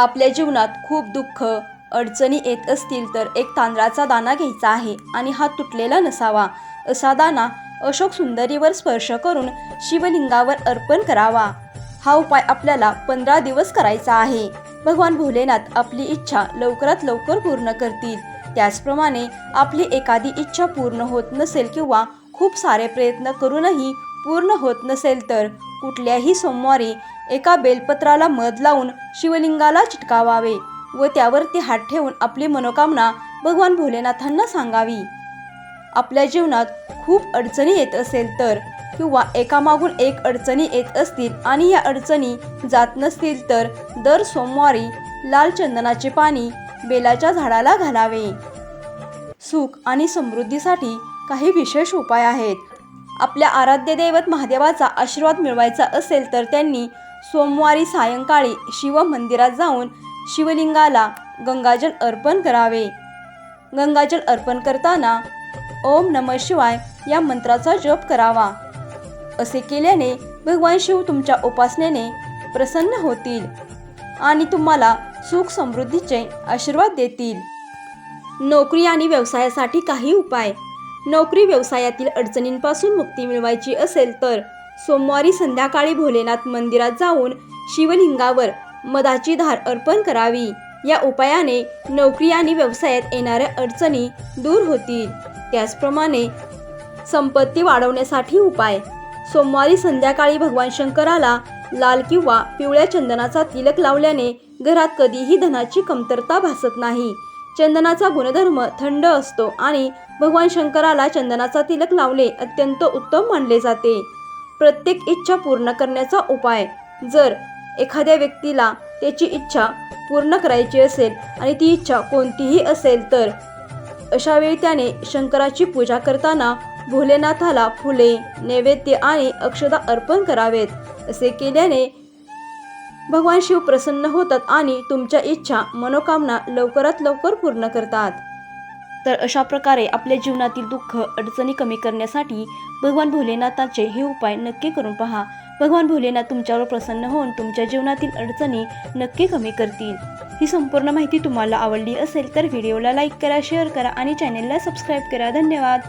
आपल्या जीवनात खूप दुःख अडचणी येत असतील तर एक तांदळाचा दाना घ्यायचा आहे आणि हा तुटलेला नसावा. असा दाना अशोक सुंदरीवर स्पर्श करून शिवलिंगावर अर्पण करावा. हा उपाय आपल्याला पंधरा दिवस करायचा आहे. भगवान भोलेनाथ आपली इच्छा लवकरात लवकर पूर्ण करतील. त्याचप्रमाणे आपली एखादी इच्छा पूर्ण होत नसेल किंवा खूप सारे प्रयत्न करूनही पूर्ण होत नसेल तर कुठल्याही सोमवारी एका बेलपत्राला मध लावून शिवलिंगाला चिटकावावे व त्यावरती हात ठेवून आपली मनोकामना भगवान भोलेनाथांना सांगावी. आपल्या जीवनात खूप अडचणी येत असेल तर किंवा एकामागून एक अडचणी येत असतील आणि या अडचणी जात नसतील तर दर सोमवारी लाल चंदनाचे पाणी बेलाच्या झाडाला घालावे. सुख आणि समृद्धीसाठी काही विशेष उपाय आहेत. आपल्या आराध्य दैवत महादेवाचा आशीर्वाद मिळवायचा असेल तर त्यांनी सोमवारी सायंकाळी शिव मंदिरात जाऊन शिवलिंगाला गंगाजल अर्पण करावे. गंगाजल अर्पण करताना ओम नम शिवाय या मंत्राचा जप करावा. असे केल्याने भगवान शिव तुमच्या उपासनेने प्रसन्न होतील आणि तुम्हाला सुख समृद्धीचे आशीर्वाद देतील. नोकरी आणि व्यवसायासाठी काही उपाय नोकरी व्यवसायातील अडचणींपासून मुक्ती मिळवायची असेल तर सोमवारी संध्याकाळी भोलेनाथ मंदिरात जाऊन शिवलिंगावर मधाची धार अर्पण करावी. या उपायाने नोकरी आणि व्यवसायात येणाऱ्या अडचणी दूर होतील. त्याचप्रमाणे संपत्ती वाढवण्यासाठी उपाय. सोमवारी संध्याकाळी भगवान शंकराला लाल किंवा पिवळ्या चंदनाचा तिलक लावल्याने घरात कधीही धनाची कमतरता भासत नाही. चंदनाचा गुणधर्म थंड असतो आणि भगवान शंकराला चंदनाचा तिलक लावले अत्यंत उत्तम मानले जाते. प्रत्येक इच्छा पूर्ण करण्याचा उपाय. जर एखाद्या व्यक्तीला त्याची इच्छा पूर्ण करायची असेल आणि ती इच्छा कोणतीही असेल तर अशा वेळी त्याने शंकराची पूजा करताना भोलेनाथाला फुले नैवेद्य आणि अक्षदा अर्पण करावेत असे केल्याने भगवान शिव प्रसन्न होतात आणि तुमच्या इच्छा मनोकामना लवकरात लवकर पूर्ण करतात. तर अशा प्रकारे आपल्या जीवनातील दुःख अडचणी कमी करण्यासाठी भगवान भोलेनाथाचे हे उपाय नक्की करून पहा. भगवान भोलेनाथ तुमच्यावर प्रसन्न होऊन तुमच्या जीवनातील अडचणी नक्की कमी करतील. ही संपूर्ण माहिती तुम्हाला आवडली असेल तर व्हिडिओला लाईक करा शेअर करा आणि चॅनेलला सबस्क्राईब करा. धन्यवाद!